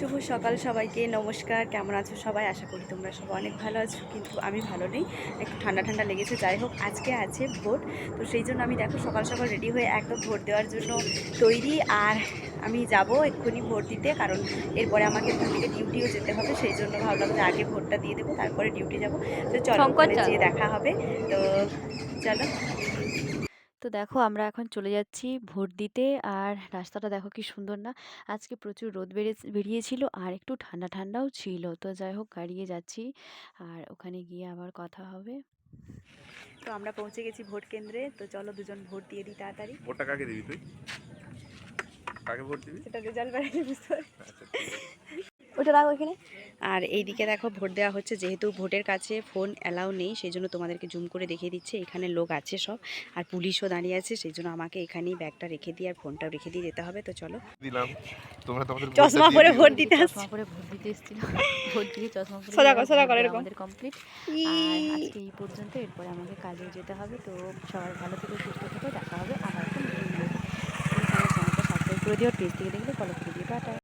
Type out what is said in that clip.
শুভ সকাল সবাইকে নমস্কার কেমন আছো সবাই? আশা করি তোমরা সবাই অনেক ভালো আছো কিন্তু আমি ভালো নেই। একটু ঠান্ডা ঠান্ডা লেগেছে যাই হোক আজকে আছে ভোট। তো সেই জন্য আমি দেখো সকাল সকাল রেডি হয়ে একদম ভোট দেওয়ার জন্য তৈরি আর আমি যাব এক্ষুনি ভোট দিতে কারণ এরপরে আমাকে এখান থেকে ডিউটিও যেতে হবে সেই জন্য ভাবলাম যে আগে ভোটটা দিয়ে দেবো তারপরে ডিউটি যাব। তো চলো। যেয়ে দেখা হবে। তো চলো। তো দেখো আমরা এখন চলে যাচ্ছি ভোট দিতে। আর রাস্তাটা দেখো কি সুন্দর না? আজকে প্রচুর রোদ বেড়ে বেরিয়েছিল আর একটু ঠান্ডা ঠান্ডাও ছিল। তো যাই হোক গাড়িয়ে যাচ্ছি। আর ওখানে গিয়ে আবার কথা হবে। তো আমরা পৌঁছে গেছি ভোট কেন্দ্রে। তো চলো দুজন ভোট দিয়ে দিই তাড়াতাড়ি। ভোটটা কাকে দিবি তুই? কাকে ভোট দিবি? সেটা রেজাল্ট বেড়ে বুঝতে ওটা রাখো এখানে। আর এইদিকে দেখো ভোট দেওয়া হচ্ছে। যেহেতু ভোটের কাছে ফোন অ্যালাউ নেই সেই জন্য তোমাদেরকে জুম করে দেখিয়ে দিচ্ছে। এখানে লোক আছে সব আর পুলিশও দাঁড়িয়ে আছে সেই জন্য আমাকে এখানেই ব্যাগটা রেখে দিয়ে আর ফোনটাও রেখে দিয়ে যেতে হবে। তো চলো। দিলাম। তোমরা তোমাদের চশমা পরে ভোট দিতে আসছি। চশমা পরে ভোট দিতে এসেছিল ভোট দিয়ে চশমা পরে সোজা সোজা এরকম। আমাদের কমপ্লিট আর আজকে এই পর্যন্ত এরপরে আমাকে কাজে যেতে হবে। তো সবাই ভালো থেকে সুস্থ থেকে দেখা হবে আবার ভিডিও চ্যানেলটা সাবস্ক্রাইব করে দিও পেজ থেকে দেখলে ফলো করে দিও। টাটা